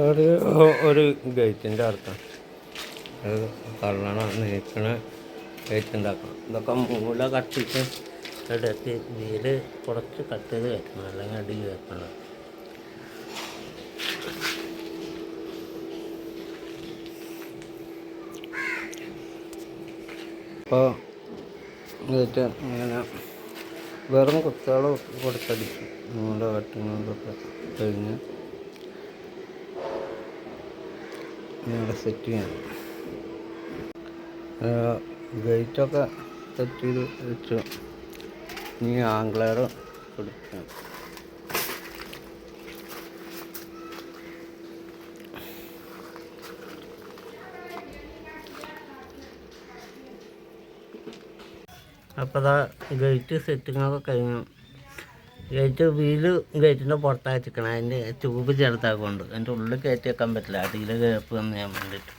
ഒരു ഒരു ഗേറ്റിന്റെ അർത്ഥം. കള്ളണ നീക്കണ ഗേറ്റ് ഉണ്ടാക്കണം. ഇതൊക്കെ മൂല കത്തിച്ച് എടുത്ത് നീര് കുറച്ച് കട്ട് ചെയ്ത് വെക്കണം അല്ലെങ്കിൽ അടി വെക്കണം അപ്പോൾ ഗേറ്റ് ഇങ്ങനെ വെറും കുത്തുകൾ കൊടുത്തടിക്കും മൂല കട്ടുന്നതൊക്കെ കഴിഞ്ഞ് ഇവിടെ സെറ്റ് ചെയ്യണം. ഗേറ്റൊക്കെ സെറ്റ് ചെയ്ത് വെച്ചു. ഇനി ആംഗ്ലർ കൊടുക്കണം അപ്പോൾ അതാ ഗേറ്റ് സെറ്റിങ്ങൊക്കെ കഴിഞ്ഞു. ലൈറ്റ് വീൽ കയറ്റുന്ന പുറത്താണ് വെച്ചിരിക്കണം. അതിന്റെ ട്യൂബ് ചെറുതാകൊണ്ട് അതിന്റെ ഉള്ളിൽ കയറ്റി വെക്കാൻ പറ്റില്ല. അടിയിൽ കയപ്പ് വന്ന് ഞാൻ വേണ്ടിയിട്ട്